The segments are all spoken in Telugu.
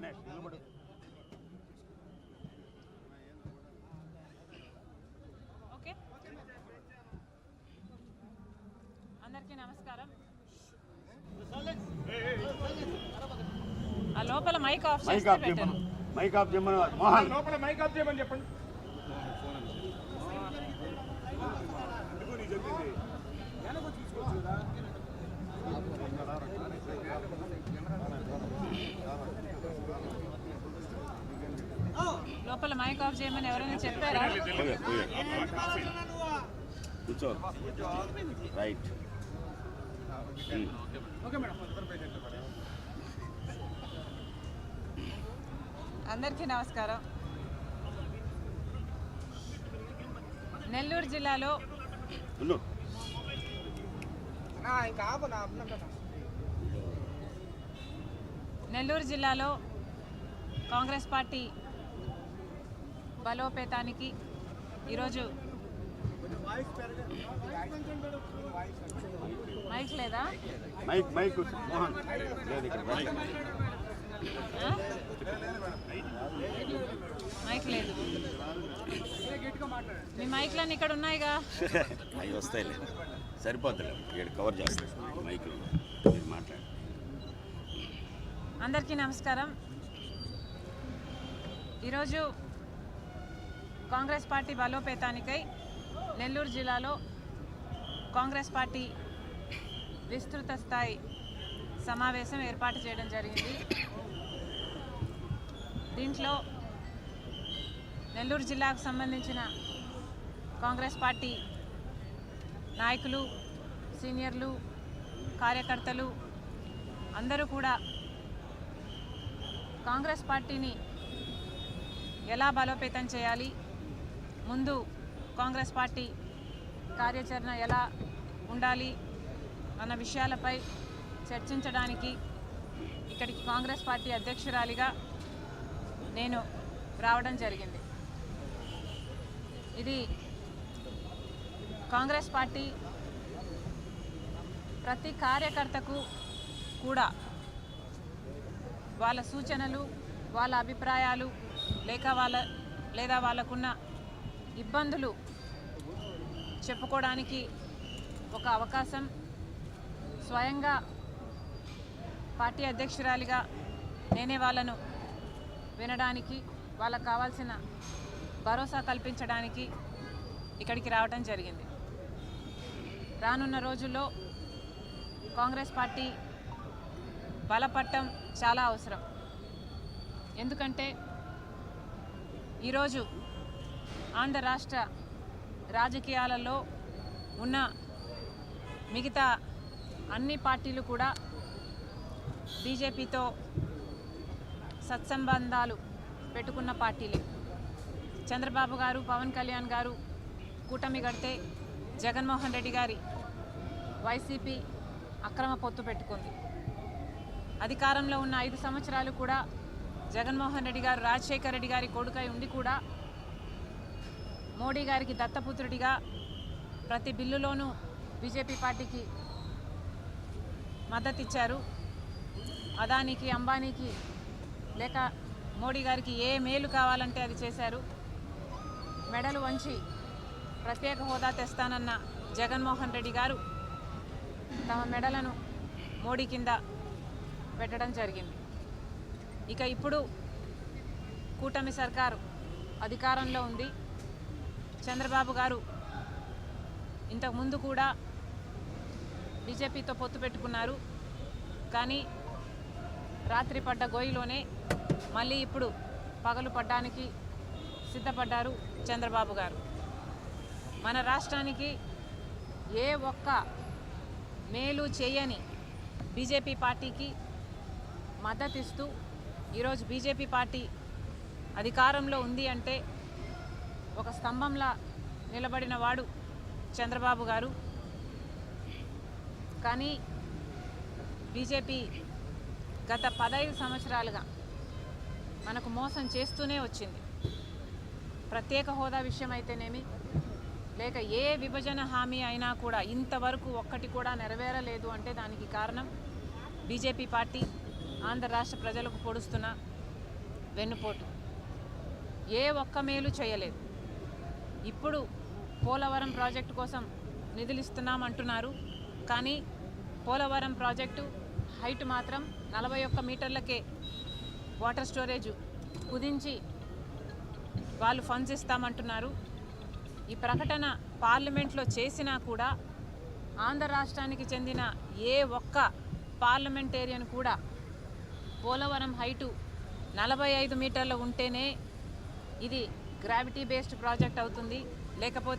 గణేష్ నిలబడు ఓకే అందరికీ నమస్కారం. ఆ లోపల మైక్ ఆఫ్ మైక్ చేస్తే ఆఫ్ బెటర్. చేయమను మైక్ ఆఫ్ చేయమను. మోహన్. లోపల మైక్ ఆఫ్ చేయమని చెప్పండి. లోపల మైక్ ఆఫ్ చేయమని ఎవరైనా చెప్పారా? రైట్. అందరికీ నమస్కారం. నెల్లూరు జిల్లాలో నెల్లూరు జిల్లాలో కాంగ్రెస్ పార్టీ బలోపేతానికి ఈరోజు మైక్ లేదా? Mic mic Mohan. లేదు ఇక్కడ మైక్. లేదు. మీ మైక్లన్నీ ఇక్కడ ఉన్నాయిగా? అవి వస్తాయిలే. సరిపోద్దులే. ఇక్కడ కవర్ చేస్తాను మైక్లు. మీరు మాట్లాడండి. అందరికీ నమస్కారం. ఈరోజు కాంగ్రెస్ పార్టీ బలోపేతానికై నెల్లూరు జిల్లాలో కాంగ్రెస్ పార్టీ విస్తృత స్థాయి సమావేశం ఏర్పాటు చేయడం జరిగింది. దీంట్లో నెల్లూరు జిల్లాకు సంబంధించిన కాంగ్రెస్ పార్టీ నాయకులు సీనియర్లు కార్యకర్తలు అందరూ కూడా కాంగ్రెస్ పార్టీని ఎలా బలోపేతం చేయాలి ముందు కాంగ్రెస్ పార్టీ కార్యాచరణ ఎలా ఉండాలి అన్న విషయాలపై చర్చించడానికి ఇక్కడికి కాంగ్రెస్ పార్టీ అధ్యక్షురాలిగా నేను రావడం జరిగింది. ఇది కాంగ్రెస్ పార్టీ ప్రతి కార్యకర్తకు కూడా వాళ్ళ సూచనలు వాళ్ళ అభిప్రాయాలు లేక వాళ్ళ లేదా వాళ్ళకున్న ఇబ్బందులు చెప్పుకోవడానికి ఒక అవకాశం. స్వయంగా పార్టీ అధ్యక్షురాలిగా నేనే వాళ్ళను వినడానికి వాళ్ళకు కావాల్సిన భరోసా కల్పించడానికి ఇక్కడికి రావడం జరిగింది. రానున్న రోజుల్లో కాంగ్రెస్ పార్టీ బలపట్టం చాలా అవసరం. ఎందుకంటే ఈరోజు ఆంధ్ర రాష్ట్ర రాజకీయాలలో ఉన్న మిగతా అన్ని పార్టీలు కూడా బీజేపీతో సత్సంబంధాలు పెట్టుకున్న పార్టీలే. చంద్రబాబు గారు పవన్ కళ్యాణ్ గారు కూటమి కడితే జగన్మోహన్ రెడ్డి గారి వైసీపీ అక్రమ పొత్తు పెట్టుకుంది. అధికారంలో ఉన్న ఐదు సంవత్సరాలు కూడా జగన్మోహన్ రెడ్డి గారు రాజశేఖర్ రెడ్డి గారి కొడుకై ఉండి కూడా మోడీ గారికి దత్తపుత్రుడిగా ప్రతి బిల్లులోనూ బీజేపీ పార్టీకి మద్దతు ఇచ్చారు అదానికి అంబానీకి లేక మోడీ గారికి ఏ మేలు కావాలంటే అది చేశారు. మెడలు వంచి ప్రత్యేక హోదా తెస్తానన్న జగన్మోహన్ రెడ్డి గారు తమ మెడలను మోడీ కింద పెట్టడం జరిగింది. ఇక ఇప్పుడు కూటమి సర్కారు అధికారంలో ఉంది. చంద్రబాబు గారు ఇంతకుముందు కూడా బీజేపీతో పొత్తు పెట్టుకున్నారు. కానీ రాత్రి పడ్డ గోయిలోనే మళ్ళీ ఇప్పుడు పగలు పడ్డానికి సిద్ధపడ్డారు చంద్రబాబు గారు. మన రాష్ట్రానికి ఏ ఒక్క మేలు చేయని బీజేపీ పార్టీకి మద్దతిస్తూ ఈరోజు బీజేపీ పార్టీ అధికారంలో ఉంది అంటే ఒక స్తంభంలా నిలబడిన వాడు చంద్రబాబు గారు. కానీ బీజేపీ గత పదహైదు సంవత్సరాలుగా మనకు మోసం చేస్తూనే వచ్చింది. ప్రత్యేక హోదా విషయం అయితేనేమి లేక ఏ విభజన హామీ అయినా కూడా ఇంతవరకు ఒక్కటి కూడా నెరవేరలేదు అంటే దానికి కారణం బీజేపీ పార్టీ ఆంధ్ర రాష్ట్ర ప్రజలకు పొడుస్తున్న వెన్నుపోటు. ఏ ఒక్క మేలు చేయలేదు. ఇప్పుడు పోలవరం ప్రాజెక్టు కోసం నిధులు ఇస్తున్నాం అంటున్నారు కానీ పోలవరం ప్రాజెక్టు హైట్ మాత్రం నలభై ఒక్క మీటర్లకే వాటర్ స్టోరేజ్ కుదించి వాళ్ళు ఫండ్స్ ఇస్తామంటున్నారు. ఈ ప్రకటన పార్లమెంట్లో చేసినా కూడా ఆంధ్ర రాష్ట్రానికి చెందిన ఏ ఒక్క పార్లమెంటేరియన్ కూడా పోలవరం హైటు నలభై ఐదు మీటర్లు ఉంటేనే ఇది గ్రావిటీ బేస్డ్ ప్రాజెక్ట్ అవుతుంది. లేకపోతే.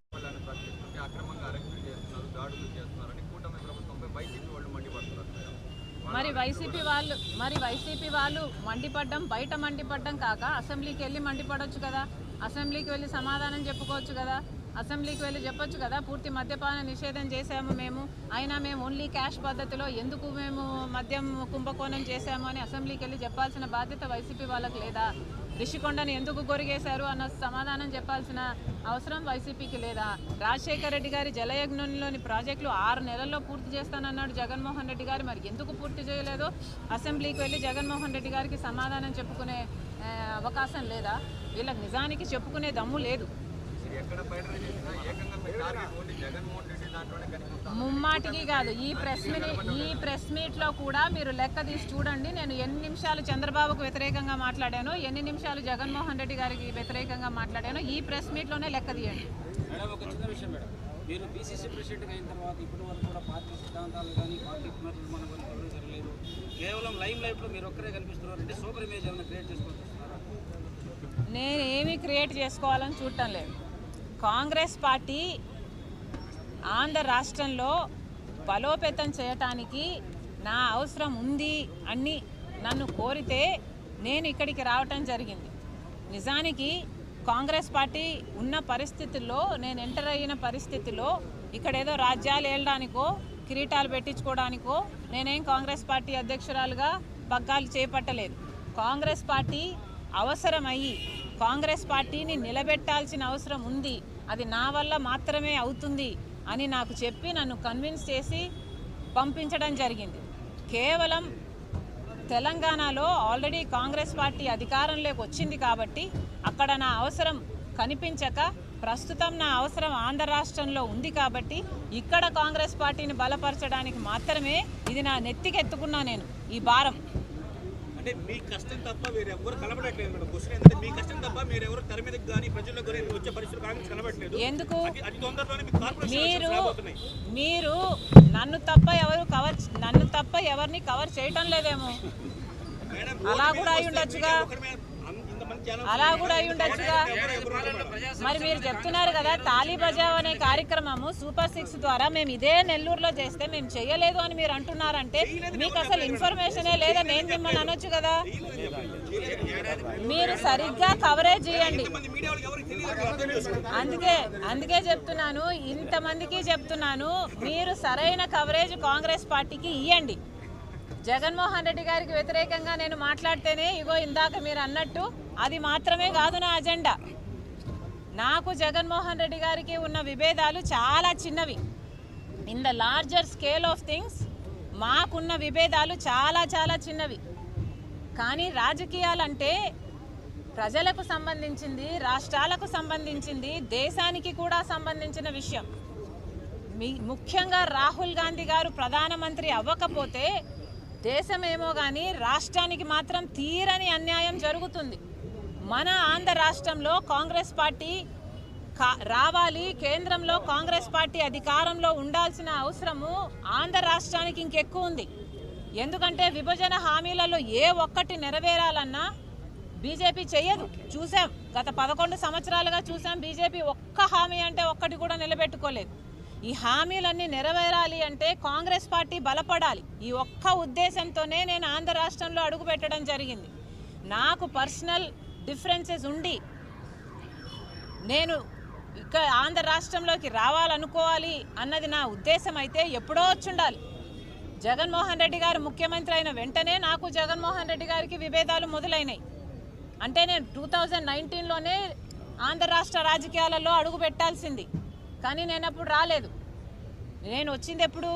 మరి వైసీపీ వాళ్ళు మరి వైసీపీ వాళ్ళు మండిపడ్డం బయట మండిపడ్డం కాక అసెంబ్లీకి వెళ్ళి మండిపడొచ్చు కదా. అసెంబ్లీకి వెళ్ళి సమాధానం చెప్పుకోవచ్చు కదా. అసెంబ్లీకి వెళ్ళి చెప్పొచ్చు కదా పూర్తి మద్యపాన నిషేధం చేశాము మేము. అయినా మేము ఓన్లీ క్యాష్ పద్ధతిలో ఎందుకు మేము మద్యం కుంభకోణం చేశాము అని అసెంబ్లీకి వెళ్ళి చెప్పాల్సిన బాధ్యత వైసీపీ వాళ్ళకి లేదా? రిషికొండను ఎందుకు గొరిగేశారు అన్న సమాధానం చెప్పాల్సిన అవసరం వైసీపీకి లేదా? రాజశేఖర రెడ్డి గారి జలయజ్ఞంలోని ప్రాజెక్టులు ఆరు నెలల్లో పూర్తి చేస్తానన్నాడు జగన్మోహన్ రెడ్డి గారు. మరి ఎందుకు పూర్తి చేయలేదో? అసెంబ్లీకి వెళ్ళి జగన్మోహన్ రెడ్డి గారికి సమాధానం చెప్పుకునే అవకాశం లేదా? వీళ్ళకి నిజానికి చెప్పుకునే దమ్ము లేదు. ముమ్మాటికి కాదు ఈ ప్రెస్ మీట్ ఈ ప్రెస్ మీట్లో కూడా మీరు లెక్క తీసి చూడండి. నేను ఎన్ని నిమిషాలు చంద్రబాబుకు వ్యతిరేకంగా మాట్లాడానో ఎన్ని నిమిషాలు జగన్మోహన్ రెడ్డి గారికి వ్యతిరేకంగా మాట్లాడానో ఈ ప్రెస్ మీట్లోనే లెక్క తీయండి. మేడం ఒక చిన్న విషయం మేడం. మీరు పీసీసీ ప్రెసిడెంట్ అయిన తర్వాత ఇప్పటి వరకు కూడా పార్టీ సిద్ధాంతాలు కానీ పార్టీ కుమారులు మన వరకు ఎవరూ జరగలేదు. కేవలం లైమ్ లైఫ్లో మీరు ఒక్కరే కనిపిస్తున్నారు. అంటే సూపర్ ఇమేజ్ ఏమైనా క్రియేట్ చేసుకొని వస్తున్నారా నేను ఏమీ క్రియేట్ చేసుకోవాలని చూడటం లేదు. కాంగ్రెస్ పార్టీ ఆంధ్ర రాష్ట్రంలో బలోపేతం చేయటానికి నా అవసరం ఉంది అని నన్ను కోరితే నేను ఇక్కడికి రావటం జరిగింది. నిజానికి కాంగ్రెస్ పార్టీ ఉన్న పరిస్థితుల్లో నేను ఎంటర్ అయిన పరిస్థితిలో ఇక్కడ ఏదో రాజ్యాలు ఏళ్ళడానికో కిరీటాలు పెట్టించుకోవడానికో నేనేం కాంగ్రెస్ పార్టీ అధ్యక్షురాలుగా పగ్గాలు చేపట్టలేదు. కాంగ్రెస్ పార్టీ అవసరమయ్యి కాంగ్రెస్ పార్టీని నిలబెట్టాల్సిన అవసరం ఉంది. అది నా వల్ల మాత్రమే అవుతుంది. అని నాకు చెప్పి నన్ను కన్విన్స్ చేసి పంపించడం జరిగింది. కేవలం తెలంగాణలో ఆల్రెడీ కాంగ్రెస్ పార్టీ అధికారంలోకి వచ్చింది కాబట్టి అక్కడ నా అవసరం కనిపించక ప్రస్తుతం నా అవసరం ఆంధ్ర రాష్ట్రంలో ఉంది కాబట్టి ఇక్కడ కాంగ్రెస్ పార్టీని బలపరచడానికి మాత్రమే ఇది నా నెత్తికెత్తుకున్నా నేను ఈ భారం. అంటే మీ కష్టం తప్ప మీరు ఎవరు కనబడట్లేదు మేడం. క్వశ్చన్ ఏంటంటే మీ కష్టం తప్ప మీరు ఎవరు తెర మీదకి కానీ ప్రజలకు కానీ వచ్చే పరిస్థితులు కాంగ్రెస్ కనబడట్లేదు. ఎందుకు? అతి- అతి తొందరలోనే కార్పొరేషన్ మీరు నన్ను తప్ప ఎవరు కవర్ నన్ను తప్ప ఎవరిని కవర్ చేయటం లేదేమో. అలా కూడా అయి ఉండొచ్చుగా. అలా కూడా అయి ఉండొచ్చుగా. మరి మీరు చెప్తున్నారు కదా తాళీ బజావ్ అనే కార్యక్రమము సూపర్ సిక్స్ ద్వారా మేము ఇదే నెల్లూరులో చేస్తే మేము చేయలేదు అని మీరు అంటున్నారంటే మీకు అసలు ఇన్ఫర్మేషనే లేదా? నేను మిమ్మల్ని అనొచ్చు కదా. మీరు సరిగ్గా కవరేజ్ చేయండి. అందుకే అందుకే చెప్తున్నాను ఇంతమందికి చెప్తున్నాను మీరు సరైన కవరేజ్ కాంగ్రెస్ పార్టీకి ఇవ్వండి జగన్మోహన్ రెడ్డి గారికి వ్యతిరేకంగా నేను మాట్లాడితేనే ఇగో ఇందాక మీరు అన్నట్టు అది మాత్రమే కాదు నా అజెండా. నాకు జగన్మోహన్ రెడ్డి గారికి ఉన్న విభేదాలు చాలా చిన్నవి. In the larger scale of things మాకున్న విభేదాలు చాలా చాలా చిన్నవి. కానీ రాజకీయాలంటే ప్రజలకు సంబంధించింది రాష్ట్రాలకు సంబంధించింది దేశానికి కూడా సంబంధించిన విషయం. మీ ముఖ్యంగా రాహుల్ గాంధీ గారు ప్రధానమంత్రి అవ్వకపోతే దేశమేమో కానీ రాష్ట్రానికి మాత్రం తీరని అన్యాయం జరుగుతుంది. మన ఆంధ్ర రాష్ట్రంలో కాంగ్రెస్ పార్టీ కా- రావాలి కేంద్రంలో కాంగ్రెస్ పార్టీ అధికారంలో ఉండాల్సిన అవసరము ఆంధ్ర రాష్ట్రానికి ఇంకెక్కువ ఉంది. ఎందుకంటే విభజన హామీలలో ఏ ఒక్కటి నెరవేరాలన్నా బీజేపీ చెయ్యదు. చూసాం గత పదకొండు సంవత్సరాలుగా చూసాం బీజేపీ ఒక్క హామీ అంటే ఒక్కటి కూడా నిలబెట్టుకోలేదు. ఈ హామీలన్నీ నెరవేరాలి అంటే కాంగ్రెస్ పార్టీ బలపడాలి. ఈ ఒక్క ఉద్దేశంతోనే నేను ఆంధ్ర రాష్ట్రంలో అడుగు పెట్టడం జరిగింది. నాకు పర్సనల్ డిఫరెన్సెస్ ఉండి నేను ఇక ఆంధ్ర రాష్ట్రంలోకి రావాలనుకోవాలి అన్నది నా ఉద్దేశం అయితే ఎప్పుడో వచ్చుండాలి. జగన్మోహన్ రెడ్డి గారు ముఖ్యమంత్రి అయిన వెంటనే నాకు జగన్మోహన్ రెడ్డి గారికి విభేదాలు మొదలైనాయి. అంటే నేను టూ థౌజండ్ నైన్టీన్లోనే ఆంధ్ర రాష్ట్ర రాజకీయాలలో అడుగు పెట్టాల్సింది. కానీ నేను అప్పుడు రాలేదు. నేను వచ్చింది ఎప్పుడు?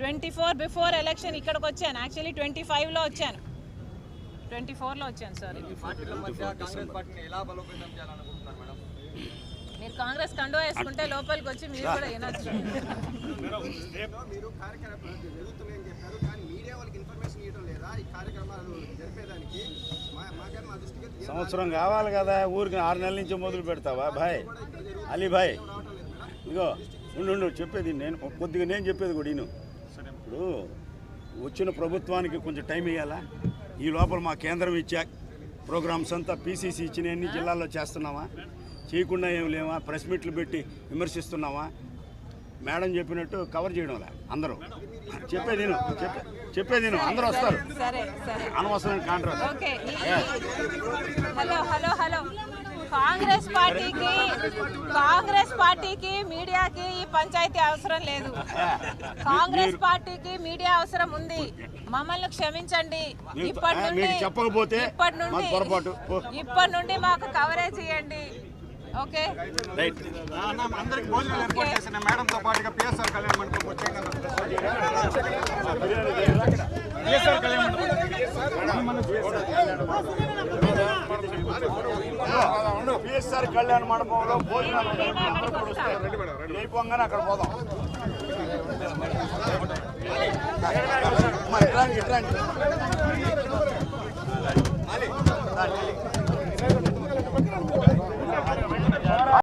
ట్వంటీ ఫోర్ బిఫోర్ ఎలక్షన్ ఇక్కడికి వచ్చాను. యాక్చువల్లీ ట్వంటీ ఫైవ్లో వచ్చాను. ట్వంటీ ఫోర్లో వచ్చాను సారీ. పార్టీల మధ్య కాంగ్రెస్ పార్టీని ఎలా బలోపేతం చేయాలనుకుంటున్నారు మేడం? మీరు కాంగ్రెస్ కండువా వేసుకుంటే లోపలికి వచ్చి మీరు కూడా వినొచ్చు. మీరు కార్యక్రమాలు జరుగుతున్నాయని చెప్పారు కానీ మీడియా వాళ్ళకి ఇన్ఫర్మేషన్ ఇవ్వడం లేదా? ఈ కార్యక్రమాలు జరిపేదానికి సంవత్సరం కావాలి కదా ఊరికి ఆరు నెలల నుంచి మొదలు పెడతావా? భాయ్ అలీ భాయ్. ఇగో ఉండు ఉండు చెప్పేది నేను కొద్దిగా నేను చెప్పేది కూడా నేను ఇప్పుడు వచ్చిన ప్రభుత్వానికి కొంచెం టైం ఇవ్వాలా ఈ లోపల మా కేంద్రం ఇచ్చా ప్రోగ్రామ్స్ అంతా పీసీసీ ఇచ్చిన అన్ని జిల్లాల్లో చేస్తున్నావా? చేయకుండా ఏం లేవా? ప్రెస్ మీట్లు పెట్టి విమర్శిస్తున్నావా? మేడం చెప్పినట్టు కవర్ చేయడంలా అందరూ? చెప్పేది నేను చెప్పే చెప్పేది నేను. అందరూ వస్తారు. సరే సరే అనవసరమైన contract. Hello hello hello. Congress పార్టీకి కాంగ్రెస్ పార్టీకి మీడియాకి ఈ పంచాయతీ అవసరం లేదు. కాంగ్రెస్ పార్టీకి మీడియా అవసరం ఉంది. మమ్మల్ని క్షమించండి. ఇప్పటి నుండి చెప్పకపోతే ఇప్పటి నుండి. ఇప్పటి నుండి మాకు కవరేజ్ ఇవ్వండి ఓకే రైట్ అందరికి భోజనాలు ఏర్పాటు చేసిన మేడంతో పాటుగా పిఎస్ఆర్ కళ్యాణ మండపం వచ్చేయండి పిఎస్ఆర్ కళ్యాణ పిఎస్ఆర్ కళ్యాణ మండపంలో భోజనాలు ఉన్నాయి. అందరూ కూడా వస్తారు. అయిపోగానే అక్కడ పోదాం అమ్మా, ఇట్రాండి,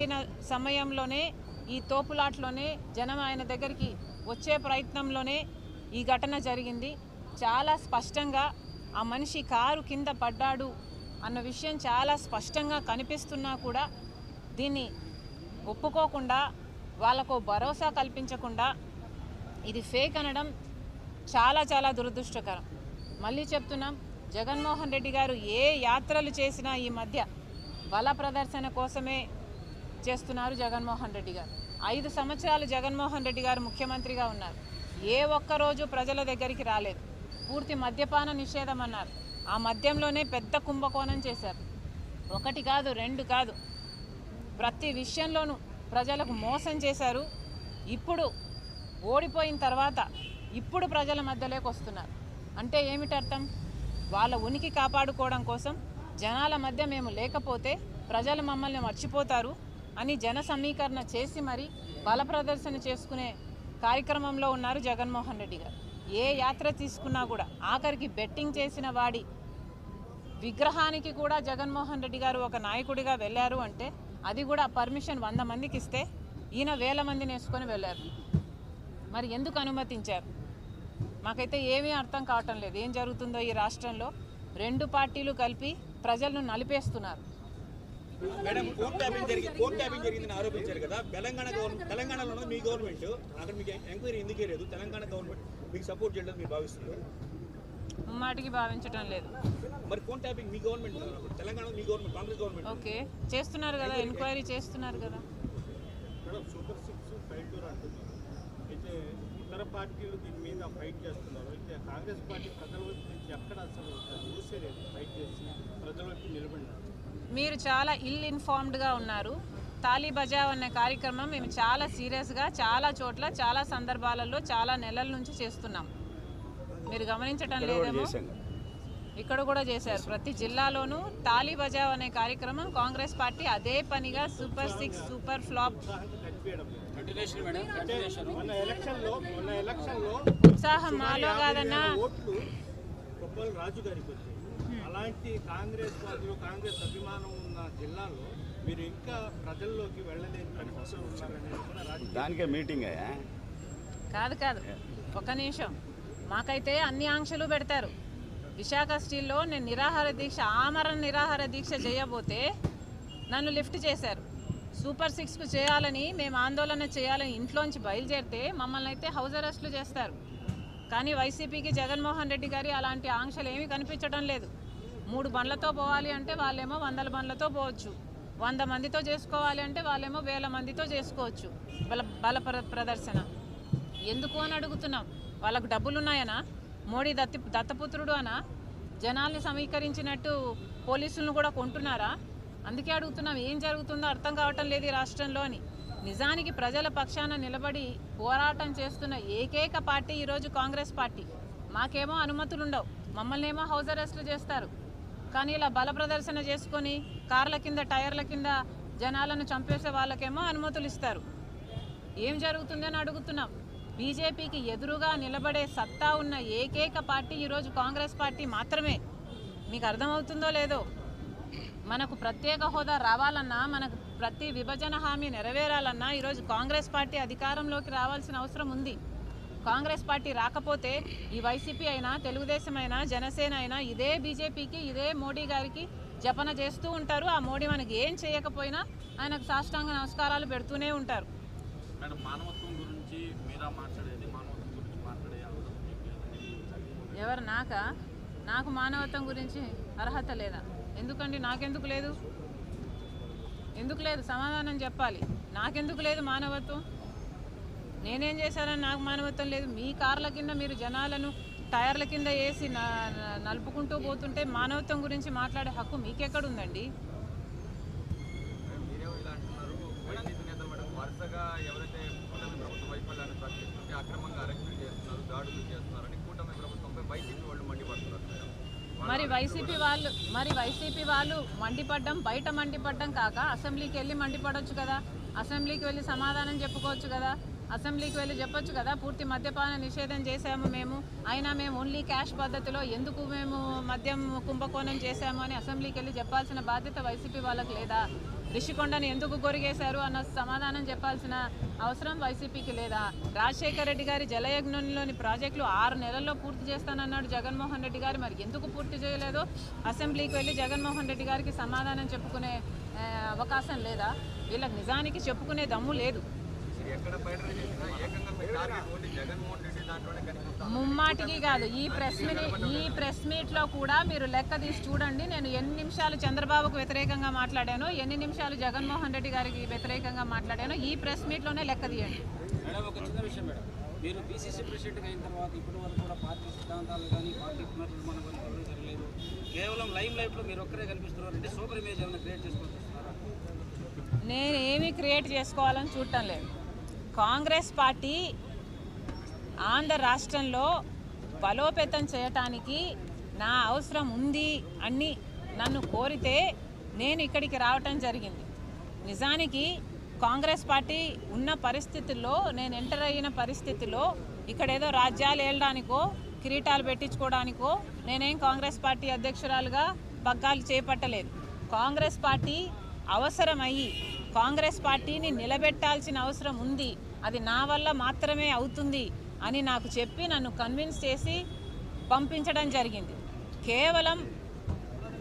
పెట్టిన సమయంలోనే ఈ తోపులాట్లోనే జనం ఆయన దగ్గరికి వచ్చే ప్రయత్నంలోనే ఈ ఘటన జరిగింది. చాలా స్పష్టంగా ఆ మనిషి కారు కింద పడ్డాడు అన్న విషయం చాలా స్పష్టంగా కనిపిస్తున్నా కూడా దీన్ని ఒప్పుకోకుండా వాళ్ళకు భరోసా కల్పించకుండా ఇది ఫేక్ అనడం చాలా చాలా దురదృష్టకరం. మళ్ళీ చెప్తున్నాం జగన్మోహన్ రెడ్డి గారు ఏ యాత్రలు చేసినా ఈ మధ్య బల ప్రదర్శన కోసమే చేస్తున్నారు జగన్మోహన్ రెడ్డి గారు. ఐదు సంవత్సరాలు జగన్మోహన్ రెడ్డి గారు ముఖ్యమంత్రిగా ఉన్నారు. ఏ ఒక్క రోజు ప్రజల దగ్గరికి రాలేదు. పూర్తి మద్యపాన నిషేధం అన్నారు. ఆ మద్యంలోనే పెద్ద కుంభకోణం చేశారు. ఒకటి కాదు రెండు కాదు. ప్రతి విషయంలోనూ ప్రజలకు మోసం చేశారు. ఇప్పుడు ఓడిపోయిన తర్వాత ఇప్పుడు ప్రజల మధ్యలోకి వస్తున్నారు. అంటే ఏమిటి అర్థం? వాళ్ళ ఉనికి కాపాడుకోవడం కోసం జనాల మధ్య మేము లేకపోతే ప్రజలు మమ్మల్ని మర్చిపోతారు. అని జన సమీకరణ చేసి మరి బల ప్రదర్శన చేసుకునే కార్యక్రమంలో ఉన్నారు జగన్మోహన్ రెడ్డి గారు. ఏ యాత్ర తీసుకున్నా కూడా ఆఖరికి బెట్టింగ్ చేసిన వాడి విగ్రహానికి కూడా జగన్మోహన్ రెడ్డి గారు ఒక నాయకుడిగా వెళ్ళారు అంటే అది కూడా పర్మిషన్ వంద మందికి ఇస్తే ఈయన వేల మందిని వేసుకొని వెళ్ళారు. మరి ఎందుకు అనుమతించారు? మాకైతే ఏమీ అర్థం కావటం లేదు. ఏం జరుగుతుందో ఈ రాష్ట్రంలో రెండు పార్టీలు కలిపి ప్రజలను నలిపేస్తున్నారు. మేడం ఫోన్ ట్యాపింగ్ జరిగి ఫోన్ ట్యాపింగ్ జరిగిందని ఆరోపించారు కదా. తెలంగాణ గవర్నమెంట్ తెలంగాణలో ఉన్నది మీ గవర్నమెంట్ అక్కడ మీకు ఎంక్వైరీ ఎందుకే లేదు? తెలంగాణ గవర్నమెంట్ మీకు సపోర్ట్ చేయడం మీరు భావిస్తున్నారు? మాటికి భావించటం లేదు. మరి ఫోన్ ట్యాపింగ్ మీ గవర్నమెంట్ తెలంగాణ మీ గవర్నమెంట్ కాంగ్రెస్ గవర్నమెంట్ ఓకే. చేస్తున్నారు కదా ఎంక్వైరీ చేస్తున్నారు కదా. సూపర్ సిక్స్ ఫైవ్ టూర్ అంటున్నారు. అయితే ఇతర పార్టీలు దీని మీద ఫైట్ చేస్తున్నారు. అయితే కాంగ్రెస్ పార్టీ ప్రజల వైపు నుంచి ఎక్కడ అసలు చూసే లేదు ఫైట్ చేసి ప్రజల వైపు నిలబడినారు? మీరు చాలా ఇల్ ఇన్ఫార్మ్డ్గా ఉన్నారు. తాలీ బజావ్ అనే కార్యక్రమం మేము చాలా సీరియస్గా చాలా చోట్ల చాలా సందర్భాలలో చాలా నెలల నుంచి చేస్తున్నాం. మీరు కూడా లేదేమో. ఇక్కడ కూడా చేశారు. ప్రతి జిల్లాలోనూ తాలీ బజావ్ అనే కార్యక్రమం కాంగ్రెస్ పార్టీ అదే పనిగా సూపర్ సిక్స్ సూపర్ ఫ్లాప్ ఉత్సాహం మాలో కాదన్నా. అలాంటి కాంగ్రెస్ పార్టీలో కాంగ్రెస్ అభిమానం ఉన్న జిల్లాలో మీరు ఇంకా ప్రజల్లోకి వెళ్ళలేని దానికే మీటింగ్ అయ్యా. కాదు కాదు. ఒక నిమిషం. మాకైతే అన్ని ఆంక్షలు పెడతారు. విశాఖ స్టీల్లో నేను నిరాహార దీక్ష ఆమరణ నిరాహార దీక్ష చేయబోతే నన్ను లిఫ్ట్ చేశారు. సూపర్ సిక్స్కు చేయాలని మేము ఆందోళన చేయాలని ఇంట్లోంచి బయలుదేరితే మమ్మల్ని అయితే హౌస్ అరెస్ట్లు చేస్తారు. కానీ వైసీపీకి జగన్మోహన్ రెడ్డి గారి అలాంటి ఆంక్షలు ఏమీ కనిపించడం లేదు. మూడు బండ్లతో పోవాలి అంటే వాళ్ళేమో వందల బండ్లతో పోవచ్చు. వంద మందితో చేసుకోవాలి అంటే వాళ్ళేమో వేల మందితో చేసుకోవచ్చు. బల బల ప్ర- ప్రదర్శన. ఎందుకు అని అడుగుతున్నాం. వాళ్ళకు డబ్బులు ఉన్నాయనా మోడీ దత్తి దత్తపుత్రుడు అనా? జనాల్ని సమీకరించినట్టు పోలీసులను కూడా కొంటున్నారా? అందుకే అడుగుతున్నాం. ఏం జరుగుతుందో అర్థం కావటం లేదు ఈ రాష్ట్రంలో అని. నిజానికి ప్రజల పక్షాన నిలబడి పోరాటం చేస్తున్న ఏకైక పార్టీ ఈరోజు కాంగ్రెస్ పార్టీ. మాకేమో అనుమతులు ఉండవు మమ్మల్ని ఏమో హౌస్ అరెస్ట్లు చేస్తారు. కానీ ఇలా బల ప్రదర్శన చేసుకొని కార్ల కింద టైర్ల కింద జనాలను చంపేసే వాళ్ళకేమో అనుమతులు ఇస్తారు. ఏం జరుగుతుందని అడుగుతున్నాం. బీజేపీకి ఎదురుగా నిలబడే సత్తా ఉన్న ఏకైక పార్టీ ఈరోజు కాంగ్రెస్ పార్టీ మాత్రమే. మీకు అర్థమవుతుందో లేదో? మనకు ప్రత్యేక హోదా రావాలన్నా మనకు ప్రతి విభజన హామీ నెరవేరాలన్నా ఈరోజు కాంగ్రెస్ పార్టీ అధికారంలోకి రావాల్సిన అవసరం ఉంది. కాంగ్రెస్ పార్టీ రాకపోతే ఈ వైసీపీ అయినా తెలుగుదేశం అయినా జనసేన అయినా ఇదే బీజేపీకి ఇదే మోడీ గారికి జపన చేస్తూ ఉంటారు. ఆ మోడీ మనకి ఏం చేయకపోయినా ఆయనకు సాష్టాంగ నమస్కారాలు పెడుతూనే ఉంటారు. మేడం మానవత్వం గురించి మీరా మాట్లాడేది? మానవత్వం గురించి మాట్లాడే అవసరం మీకు లేదని ఎవరు? నాకా? నాకు మానవత్వం గురించి అర్హత లేదా? ఎందుకండి? నాకెందుకు లేదు? ఎందుకు లేదు? సమాధానం చెప్పాలి. నాకెందుకు లేదు మానవత్వం? నేనేం చేశానని నాకు మానవత్వం లేదు. మీ కార్ల కింద మీరు జనాలను టైర్ల కింద వేసి నలుపుకుంటూ పోతుంటే మానవత్వం గురించి మాట్లాడే హక్కు మీకెక్కడుందండి? మీరేమో ఇలా అంటున్నారు. వైసీపీ నేతలు మేడం వరుసగా ఎవరైతే కూటమి ప్రభుత్వ వైఫల్యాన్ని ప్రకటిస్తుంటే అక్రమంగా అరెస్టులు చేస్తున్నారు దాడులు చేస్తున్నారని కూటమి ప్రభుత్వంపై వైసీపీ వాళ్ళు మండిపడుతున్నారు మేడం. మరి వైసీపీ వాళ్ళు మరి వైసీపీ వాళ్ళు మండిపడ్డం బయట మండిపడ్డం కాక అసెంబ్లీకి వెళ్ళి మండిపడొచ్చు కదా. అసెంబ్లీకి వెళ్ళి సమాధానం చెప్పుకోవచ్చు కదా. అసెంబ్లీకి వెళ్ళి చెప్పొచ్చు కదా? పూర్తి మద్యపాన నిషేధం చేశాము మేము. అయినా మేము ఓన్లీ క్యాష్ పద్ధతిలో ఎందుకు మేము మద్యం కుంభకోణం చేశాము అని అసెంబ్లీకి వెళ్ళి చెప్పాల్సిన బాధ్యత వైసీపీ వాళ్ళకి లేదా? రిషికొండను ఎందుకు కొరిగేశారు అన్న సమాధానం చెప్పాల్సిన అవసరం వైసీపీకి లేదా? రాజశేఖర రెడ్డి గారి జలయజ్ఞంలోని ప్రాజెక్టులు ఆరు నెలల్లో పూర్తి చేస్తానన్నాడు జగన్మోహన్ రెడ్డి గారు. మరి ఎందుకు పూర్తి చేయలేదో? అసెంబ్లీకి వెళ్ళి జగన్మోహన్ రెడ్డి గారికి సమాధానం చెప్పుకునే అవకాశం లేదా? వీళ్ళకి నిజానికి చెప్పుకునే దమ్ము లేదు. ముమ్మాటికి కాదు ఈ ప్రెస్ మీట్ ఈ ప్రెస్ మీట్లో కూడా మీరు లెక్క తీసి చూడండి. నేను ఎన్ని నిమిషాలు చంద్రబాబుకు వ్యతిరేకంగా మాట్లాడానో ఎన్ని నిమిషాలు జగన్మోహన్ రెడ్డి గారికి వ్యతిరేకంగా మాట్లాడానో ఈ ప్రెస్ మీట్లోనే లెక్క తీయండి. మేడం ఒక చిన్న విషయం మేడం. మీరు బీసీసీ ప్రెసిడెంట్ అయిన తర్వాత ఇప్పటి వరకు కూడా పార్టీ సిద్ధాంతాలు కానీ పార్టీ కుమారులు మన వరకు ఎవరూ జరగలేదు. కేవలం లైమ్ లైఫ్లో మీరు ఒక్కరే కనిపిస్తున్నారు అంటే సూపర్ ఇమేజ్ ఏమైనా క్రియేట్ చేసుకొని వస్తున్నారా నేను ఏమీ క్రియేట్ చేసుకోవాలని చూడటం లేదు. కాంగ్రెస్ పార్టీ ఆంధ్ర రాష్ట్రంలో బలోపేతం చేయటానికి నా అవసరం ఉంది అని నన్ను కోరితే నేను ఇక్కడికి రావటం జరిగింది. నిజానికి కాంగ్రెస్ పార్టీ ఉన్న పరిస్థితుల్లో నేను ఎంటర్ అయిన పరిస్థితిలో ఇక్కడేదో రాజ్యాలు ఏళ్ళడానికో కిరీటాలు పెట్టించుకోవడానికో నేనేం కాంగ్రెస్ పార్టీ అధ్యక్షురాలుగా పగ్గాలు చేపట్టలేదు. కాంగ్రెస్ పార్టీ అవసరమయ్యి కాంగ్రెస్ పార్టీని నిలబెట్టాల్సిన అవసరం ఉంది. అది నా వల్ల మాత్రమే అవుతుంది అని నాకు చెప్పి నన్ను కన్విన్స్ చేసి పంపించడం జరిగింది. కేవలం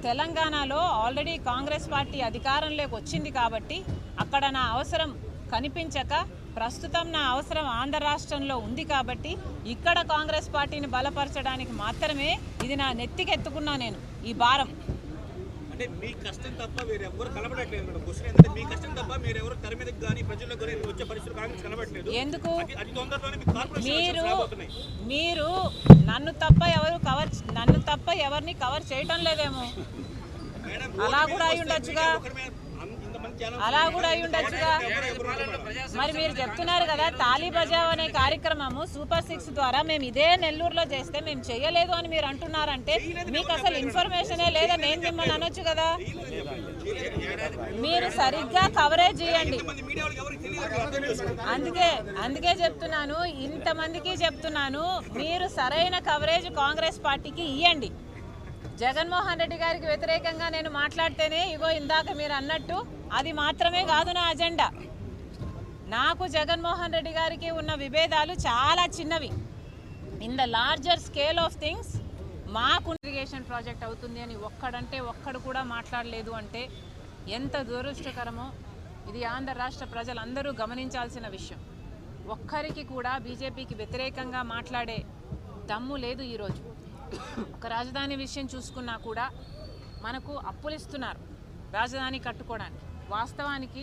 తెలంగాణలో ఆల్రెడీ కాంగ్రెస్ పార్టీ అధికారంలోకి వచ్చింది కాబట్టి అక్కడ నా అవసరం కనిపించక ప్రస్తుతం నా అవసరం ఆంధ్ర రాష్ట్రంలో ఉంది కాబట్టి ఇక్కడ కాంగ్రెస్ పార్టీని బలపరచడానికి మాత్రమే ఇది నా నెత్తికెత్తుకున్నా నేను ఈ భారం. అంటే మీ కష్టం తప్ప వేరే ఎవరు కనబడట్లేదు మేడం. క్వశ్చన్ ఏంటంటే మీ కష్టం తప్ప మీరు ఎవరు తెర మీదకి కానీ ప్రజలకు కానీ వచ్చే పరిస్థితులు కాంగ్రెస్ కనబడట్లేదు. ఎందుకు? అతి- తొందరలోనే మీకు కార్పొరేషన్ మీరు నన్ను తప్ప ఎవరు కవర్ నన్ను తప్ప ఎవరిని కవర్ చేయటం లేదేమో. అలా కూడా అయి ఉండొచ్చుగా. అలా కూడా అయి ఉండొచ్చుగా. మరి మీరు చెప్తున్నారు కదా తాళీ బజావ్ అనే కార్యక్రమము సూపర్ సిక్స్ ద్వారా మేము ఇదే నెల్లూరులో చేస్తే మేము చేయలేదు అని మీరు అంటున్నారంటే మీకు అసలు ఇన్ఫర్మేషనే లేదా? నేను మిమ్మల్ని అనొచ్చు కదా. మీరు సరిగ్గా కవరేజ్ చేయండి అందుకే అందుకే చెప్తున్నాను ఇంతమందికి చెప్తున్నాను మీరు సరైన కవరేజ్ కాంగ్రెస్ పార్టీకి ఇవ్వండి జగన్మోహన్ రెడ్డి గారికి వ్యతిరేకంగా నేను మాట్లాడితేనే ఇగో ఇందాక మీరు అన్నట్టు అది మాత్రమే కాదు నా అజెండా. నాకు జగన్మోహన్ రెడ్డి గారికి ఉన్న విభేదాలు చాలా చిన్నవి. In the larger scale of things మాకు ఇరిగేషన్ ప్రాజెక్ట్ అవుతుంది అని ఒక్కడంటే ఒక్కడు కూడా మాట్లాడలేదు అంటే ఎంత దురదృష్టకరమో ఇది ఆంధ్ర రాష్ట్ర ప్రజలందరూ గమనించాల్సిన విషయం. ఒక్కరికి కూడా బీజేపీకి వ్యతిరేకంగా మాట్లాడే దమ్ము లేదు ఈరోజు ఒక రాజధాని విషయం చూసుకున్నా కూడా మనకు అప్పులు ఇస్తున్నారు రాజధాని కట్టుకోవడానికి. వాస్తవానికి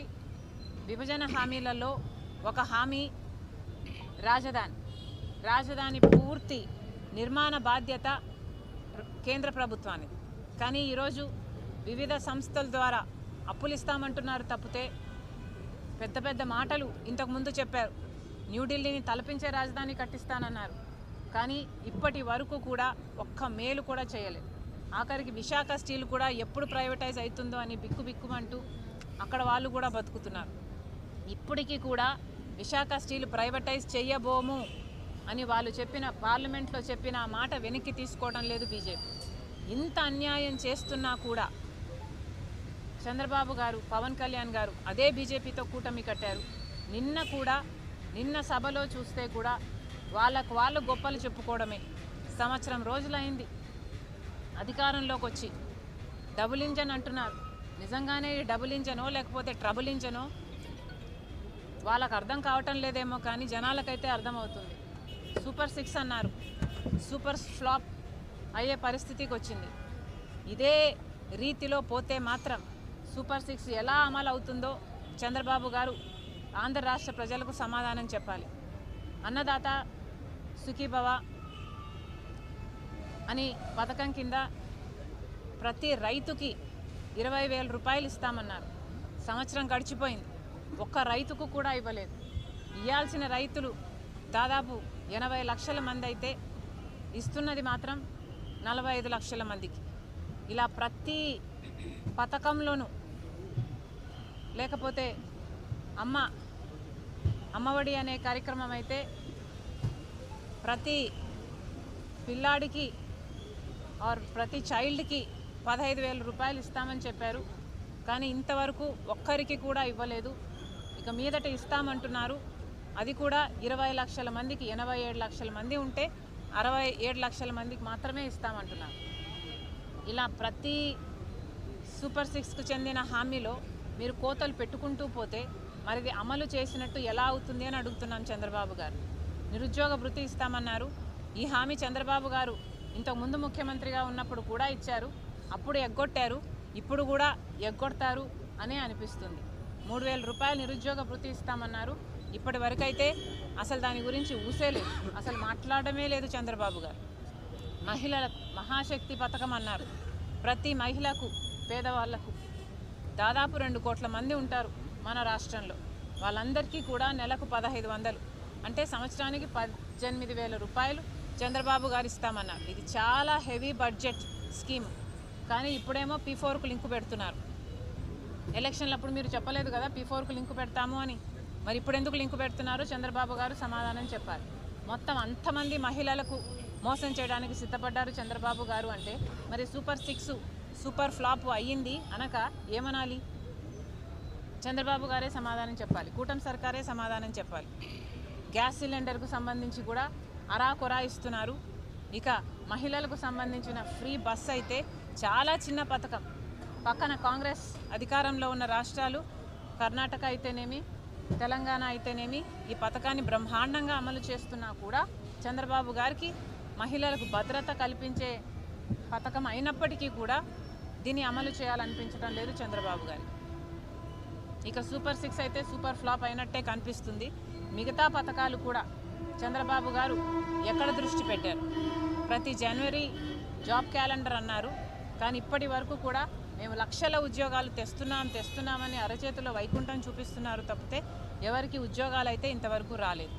విభజన హామీలలో ఒక హామీ రాజధాని. రాజధాని పూర్తి నిర్మాణ బాధ్యత కేంద్ర ప్రభుత్వానికి కానీ ఈరోజు వివిధ సంస్థల ద్వారా అప్పులు ఇస్తామంటున్నారు తప్పితే పెద్ద పెద్ద మాటలు ఇంతకుముందు చెప్పారు. న్యూఢిల్లీని తలపించే రాజధాని కట్టిస్తానన్నారు. కానీ ఇప్పటి వరకు కూడా ఒక్క మేలు కూడా చేయలేదు. ఆఖరికి విశాఖ స్టీల్ కూడా ఎప్పుడు ప్రైవేటైజ్ అవుతుందో అని బిక్కు బిక్కుమంటూ అక్కడ వాళ్ళు కూడా బతుకుతున్నారు. ఇప్పటికీ కూడా విశాఖ స్టీల్ ప్రైవేటైజ్ చెయ్యబోము అని వాళ్ళు చెప్పిన పార్లమెంట్లో చెప్పిన ఆ మాట వెనక్కి తీసుకోవడం లేదు బీజేపీ. ఇంత అన్యాయం చేస్తున్నా కూడా చంద్రబాబు గారు పవన్ కళ్యాణ్ గారు అదే బీజేపీతో కూటమి కట్టారు. నిన్న కూడా నిన్న సభలో చూస్తే కూడా వాళ్ళకు వాళ్ళు గొప్పలు చెప్పుకోవడమే. సంవత్సరం రోజులైంది. అధికారంలోకి వచ్చి డబుల్ ఇంజన్ అంటున్నారు. నిజంగానే డబుల్ ఇంజనో లేకపోతే ట్రబుల్ ఇంజనో? వాళ్ళకు అర్థం కావటం లేదేమో కానీ జనాలకైతే అర్థమవుతుంది. సూపర్ సిక్స్ అన్నారు. సూపర్ ఫ్లాప్ అయ్యే పరిస్థితికి వచ్చింది. ఇదే రీతిలో పోతే మాత్రం సూపర్ సిక్స్ ఎలా అమలు అవుతుందో చంద్రబాబు గారు ఆంధ్ర రాష్ట్ర ప్రజలకు సమాధానం చెప్పాలి. అన్నదాత సుఖీభవ అని పథకం కింద ప్రతి రైతుకి ఇరవై వేల రూపాయలు ఇస్తామన్నారు. సంవత్సరం గడిచిపోయింది. ఒక్క రైతుకు కూడా ఇవ్వలేదు. ఇవ్వాల్సిన రైతులు దాదాపు ఎనభై లక్షల మంది అయితే ఇస్తున్నది మాత్రం నలభై ఐదు లక్షల మందికి. ఇలా ప్రతి పథకంలోనూ లేకపోతే అమ్మ అమ్మఒడి అనే కార్యక్రమం అయితే ప్రతి పిల్లాడికి ఆర్ ప్రతి చైల్డ్కి పదహైదు వేల రూపాయలు ఇస్తామని చెప్పారు. కానీ ఇంతవరకు ఒక్కరికి కూడా ఇవ్వలేదు. ఇక మీదట ఇస్తామంటున్నారు. అది కూడా ఇరవై లక్షల మందికి ఎనభై ఏడు లక్షల మంది ఉంటే అరవై ఏడు లక్షల మందికి మాత్రమే ఇస్తామంటున్నారు. ఇలా ప్రతి సూపర్ సిక్స్కు చెందిన హామీలో మీరు కోతలు పెట్టుకుంటూ పోతే మరిది అమలు చేసినట్టు ఎలా అవుతుంది అని అడుగుతున్నాం చంద్రబాబు గారు. నిరుద్యోగ భృతి ఇస్తామన్నారు. ఈ హామీ చంద్రబాబు గారు ఇంతకు ముందు ముఖ్యమంత్రిగా ఉన్నప్పుడు కూడా ఇచ్చారు. అప్పుడు ఎగ్గొట్టారు ఇప్పుడు కూడా ఎగ్గొడతారు అనే అనిపిస్తుంది. మూడు వేల రూపాయలు నిరుద్యోగ భృతి ఇస్తామన్నారు. ఇప్పటి వరకైతే అసలు దాని గురించి ఊసేలేదు అసలు మాట్లాడమే లేదు చంద్రబాబు గారు. మహిళల మహాశక్తి పథకం అన్నారు. ప్రతి మహిళకు పేదవాళ్ళకు దాదాపు రెండు కోట్ల మంది ఉంటారు మన రాష్ట్రంలో. వాళ్ళందరికీ కూడా నెలకు పదహైదు వందలు. అంటే సంవత్సరానికి పద్దెనిమిది వేల రూపాయలు చంద్రబాబు గారు ఇస్తామన్నారు. ఇది చాలా హెవీ బడ్జెట్ స్కీమ్. కానీ ఇప్పుడేమో పీ ఫోర్కు లింకు పెడుతున్నారు. ఎలక్షన్లప్పుడు మీరు చెప్పలేదు కదా పీ ఫోర్కు లింకు పెడతాము అని. మరి ఇప్పుడు ఎందుకు లింకు పెడుతున్నారు? చంద్రబాబు గారు సమాధానం చెప్పాలి. మొత్తం అంతమంది మహిళలకు మోసం చేయడానికి సిద్ధపడ్డారు చంద్రబాబు గారు అంటే మరి సూపర్ సిక్స్ సూపర్ ఫ్లాప్ అయ్యింది అనక ఏమనాలి? చంద్రబాబు గారే సమాధానం చెప్పాలి. కూటమి సర్కారే సమాధానం చెప్పాలి. గ్యాస్ సిలిండర్కు సంబంధించి కూడా అరా కొరా ఇస్తున్నారు. ఇక మహిళలకు సంబంధించిన ఫ్రీ బస్ అయితే చాలా చిన్న పథకం. పక్కన కాంగ్రెస్ అధికారంలో ఉన్న రాష్ట్రాలు కర్ణాటక అయితేనేమి తెలంగాణ అయితేనేమి ఈ పథకాన్ని బ్రహ్మాండంగా అమలు చేస్తున్నా కూడా చంద్రబాబు గారికి మహిళలకు భద్రత కల్పించే పథకం అయినప్పటికీ కూడా దీన్ని అమలు చేయాలనిపించడం లేదు చంద్రబాబు గారికి. ఇక సూపర్ సిక్స్ అయితే సూపర్ ఫ్లాప్ అయినట్టే కనిపిస్తుంది. మిగతా పథకాలు కూడా చంద్రబాబు గారు ఎక్కడ దృష్టి పెట్టారు? ప్రతి జనవరి జాబ్ క్యాలెండర్ అన్నారు. కానీ ఇప్పటి వరకు కూడా మేము లక్షల ఉద్యోగాలు తెస్తున్నాం తెస్తున్నామని అరచేతిలో వైకుంఠం చూపిస్తున్నారు తప్పితే ఎవరికి ఉద్యోగాలు అయితే ఇంతవరకు రాలేదు.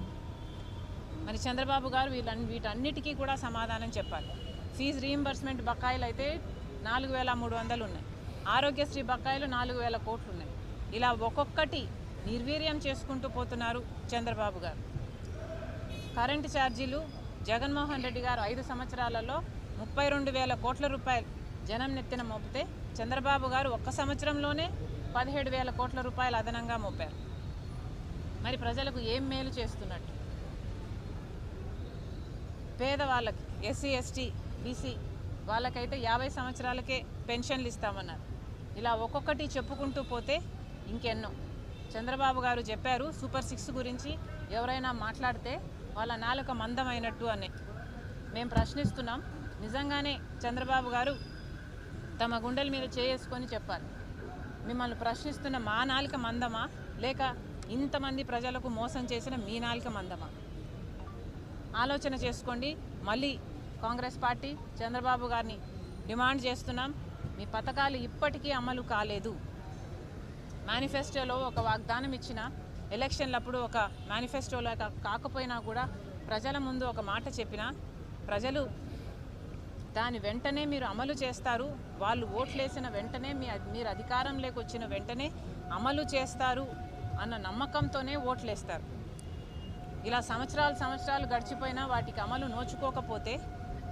మరి చంద్రబాబు గారు వీళ్ళ వీటన్నిటికీ కూడా సమాధానం చెప్పాలి. ఫీజు రీయింబర్స్మెంట్ బకాయిలు అయితే నాలుగు వేల మూడు వందలు ఉన్నాయి ఆరోగ్యశ్రీ బకాయిలు నాలుగు వేల కోట్లు ఉన్నాయి ఇలా ఒక్కొక్కటి నిర్వీర్యం చేసుకుంటూ పోతున్నారు చంద్రబాబు గారు. కరెంటు ఛార్జీలు జగన్మోహన్ రెడ్డి గారు ఐదు సంవత్సరాలలో ముప్పై రెండు వేల కోట్ల రూపాయలు జనం నెత్తిన మోపితే చంద్రబాబు గారు ఒక్క సంవత్సరంలోనే పదిహేడు వేల కోట్ల రూపాయలు అదనంగా మోపారు. మరి ప్రజలకు ఏం మేలు చేస్తున్నట్టు? పేదవాళ్ళకి ఎస్సీ ఎస్టీ బీసీ వాళ్ళకైతే యాభై సంవత్సరాలకే పెన్షన్లు ఇస్తామన్నారు. ఇలా ఒక్కొక్కటి చెప్పుకుంటూ పోతే ఇంకెన్నో. చంద్రబాబు గారు చెప్పారు సూపర్ సిక్స్ గురించి ఎవరైనా మాట్లాడితే వాళ్ళ నాలుక మందమైనట్టు అని. మేము ప్రశ్నిస్తున్నాం నిజంగానే చంద్రబాబు గారు తమ గుండెల మీద చేసుకొని చెప్పాలి మిమ్మల్ని ప్రశ్నిస్తున్న మా నాలుక మందమా? లేక ఇంతమంది ప్రజలకు మోసం చేసిన మీ నాలుక మందమా? ఆలోచన చేసుకోండి. మళ్ళీ కాంగ్రెస్ పార్టీ చంద్రబాబు గారిని డిమాండ్ చేస్తున్నాం. మీ పథకాలు ఇప్పటికీ అమలు కాలేదు. మేనిఫెస్టోలో ఒక వాగ్దానం ఇచ్చిన ఎలక్షన్లప్పుడు ఒక మేనిఫెస్టోలో కాకపోయినా కూడా ప్రజల ముందు ఒక మాట చెప్పిన ప్రజలు దాని వెంటనే మీరు అమలు చేస్తారు. వాళ్ళు ఓట్లేసిన వెంటనే మీ మీరు అధికారంలోకి వచ్చిన వెంటనే అమలు చేస్తారు అన్న నమ్మకంతోనే ఓట్లేస్తారు. ఇలా సంవత్సరాలు సంవత్సరాలు గడిచిపోయినా వాటికి అమలు నోచుకోకపోతే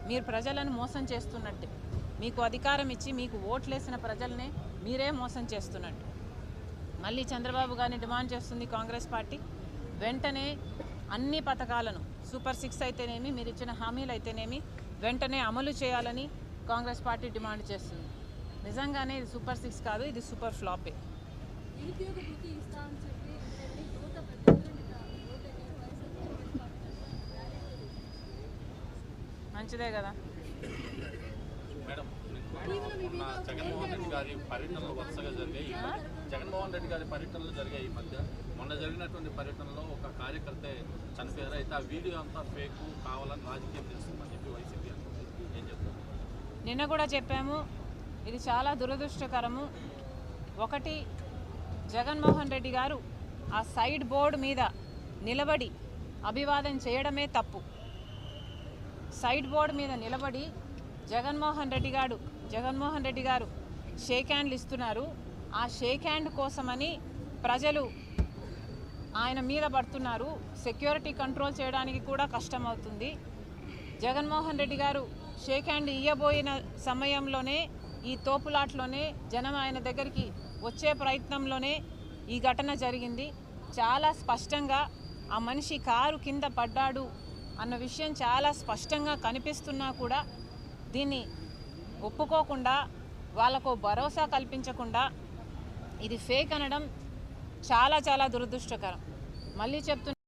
మీరు ప్రజలను మోసం చేస్తున్నట్టు. మీకు అధికారం ఇచ్చి మీకు ఓట్లేసిన ప్రజల్నే మీరే మోసం చేస్తున్నట్టు. మళ్ళీ చంద్రబాబు గారిని డిమాండ్ చేస్తుంది కాంగ్రెస్ పార్టీ. వెంటనే అన్ని పథకాలను సూపర్ సిక్స్ అయితేనేమి మీరు ఇచ్చిన హామీలు అయితేనేమి వెంటనే అమలు చేయాలని కాంగ్రెస్ పార్టీ డిమాండ్ చేస్తుంది. నిజంగానే ఇది సూపర్ సిక్స్ కాదు ఇది సూపర్ ఫ్లాపే. మంచిదే కదా? జగన్మోహన్ రెడ్డి గారి పర్యటనలు వరుసగా మధ్య. జగన్మోహన్ రెడ్డి గారి పర్యటనలు జరిగాయి ఈ మధ్య. మొన్న జరిగినటువంటి పర్యటనలో ఒక కార్యకర్త చనిపోయారు. అయితే ఆ వీడియో అంతా ఫేక్ కావాలని రాజకీయం చేస్తుందని చెప్పి వైసీపీ అంటుంది ఏం చెప్తారు నిన్న కూడా చెప్పాము ఇది చాలా దురదృష్టకరము. ఒకటి జగన్మోహన్ రెడ్డి గారు ఆ సైడ్ బోర్డు మీద నిలబడి అభివాదం చేయడమే తప్పు. సైడ్ బోర్డు మీద నిలబడి జగన్మోహన్ రెడ్డి గారు జగన్మోహన్ రెడ్డి గారు షేక్ హ్యాండ్లు ఇస్తున్నారు. ఆ షేక్ హ్యాండ్ కోసమని ప్రజలు ఆయన మీద పడుతున్నారు. సెక్యూరిటీ కంట్రోల్ చేయడానికి కూడా కష్టమవుతుంది. జగన్మోహన్ రెడ్డి గారు షేక్ హ్యాండ్ ఇయ్యబోయిన సమయంలోనే ఈ తోపులాట్లోనే జనం ఆయన దగ్గరికి వచ్చే ప్రయత్నంలోనే ఈ ఘటన జరిగింది. చాలా స్పష్టంగా ఆ మనిషి కారు కింద పడ్డాడు అన్న విషయం చాలా స్పష్టంగా కనిపిస్తున్నా కూడా దీన్ని ఒప్పుకోకుండా వాళ్ళకు భరోసా కల్పించకుండా ఇది ఫేక్ అనడం చాలా చాలా దురదృష్టకరం. మళ్ళీ చెప్తున్నా